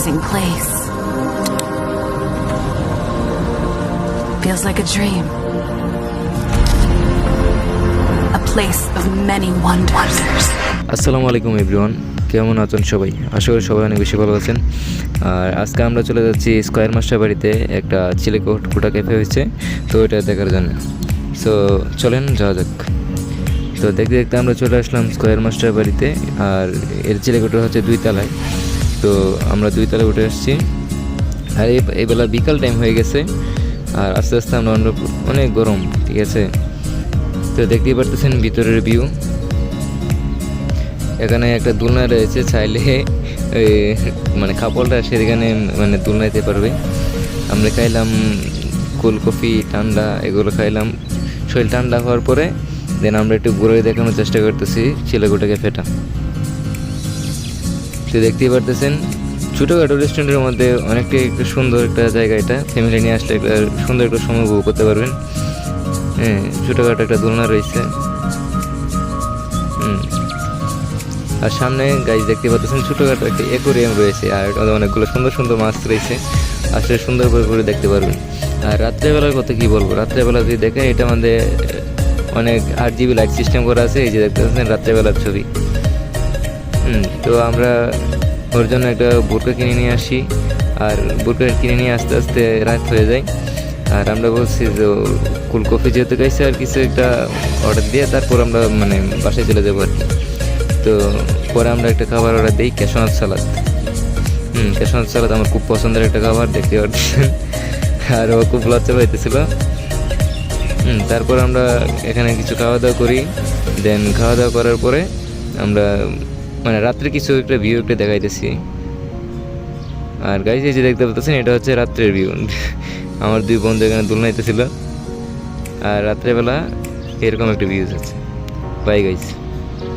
amazing place. Feels like a dream. A place of many wonders. আসসালামু আলাইকুম everyone কেমন আছেন সবাই আশা করি সবাই অনেক বেশি ভালো আছেন আর আজকে আমরা চলে যাচ্ছি স্কোয়ার মাস্টার বাড়িতে একটা চিলেকোট কোটা ক্যাফে হয়েছে, তো এটা দেখার জন্য সো চলেন, যাওয়া যাক তো দেখতে দেখতে আমরা চলে আসলাম স্কোয়ার মাস্টার বাড়িতে, আর এর চিলেকোটা হচ্ছে দুই তলায় তো আমরা দুই তলায় উঠে আসছি। আর এই এই বেলা বিকাল টাইম হয়ে গেছে, আর আস্তে আস্তে আমরা অনেক গরম, ঠিক আছে? তো দেখতেই পারতেছেন ভিতরের ভিউ এখানে একটা দুলনা রয়েছে, চাইলে মানে কাপড়টা সেখানে মানে দোলনাইতে পারবে। আমরা খাইলাম কফি ঠান্ডা, এগুলো খাইলাম। শরীর ঠান্ডা হওয়ার পরে দেন আমরা একটু ঘুরে দেখানোর চেষ্টা করতেছি ছেলেগুটাকে ফেটা। তো দেখতেই পারতেছেন, ছোটোখাটো রেস্টুরেন্টের মধ্যে অনেকটাই একটা সুন্দর একটা জায়গা এটা। ফ্যামিলি নিয়ে আসলে একটা সুন্দর একটা সময় উপভোগ করতে পারবেন। হ্যাঁ ছোটোখাটো একটা দোলনা রয়েছে। আর সামনে গাছ দেখতে পাচ্ছেন, ছোটোখাটো একটা অ্যাকোরিয়াম রয়েছে, আর অনেকগুলো সুন্দর সুন্দর মাছ রয়েছে। আসলে সুন্দর করে করে দেখতে পারবেন। আর রাত্রেবেলার কথা কি বলব? রাত্রেবেলা যদি দেখেন, এটা আমাদের অনেক আট জিবি লাইট সিস্টেম করা আছে, এই যে দেখতে পাচ্ছেন, রাত্রেবেলার ছবি। তো আমরা ওর জন্য একটা বোরকা কিনে নিয়ে আসি। আর বোরকা কিনে নিয়ে আস্তে আস্তে রাত হয়ে যায়। আর আমরা বলছি যে কুল কফি যেহেতু খাইছে আর কিছু একটা অর্ডার দিয়ে তারপর আমরা মানে বাসায় চলে যাব আর কি। তো পরে আমরা একটা খাবার অর্ডার দিই ক্যাশনাথ সালাদ হুম ক্যাশনাথ সালাদ আমার খুব পছন্দের একটা খাবার, দেখতে পাচ্ছেন। আর ও খুব লজ্জা পাইতেছিল। হুম, তারপর আমরা এখানে কিছু খাওয়া দাওয়া করি। দেন খাওয়া দাওয়া করার পরে আমরা মানে রাত্রে কিছু একটা ভিউ একটা দেখাইতেছি। আর গাইজ এই যে দেখতে পাচ্ছেন এটা হচ্ছে রাত্রের ভিউ আমার দুই বন্ধু এখানে দোলনাইতেছিল আর রাত্রেবেলা এরকম একটা ভিউজ আছে বাই গাইজ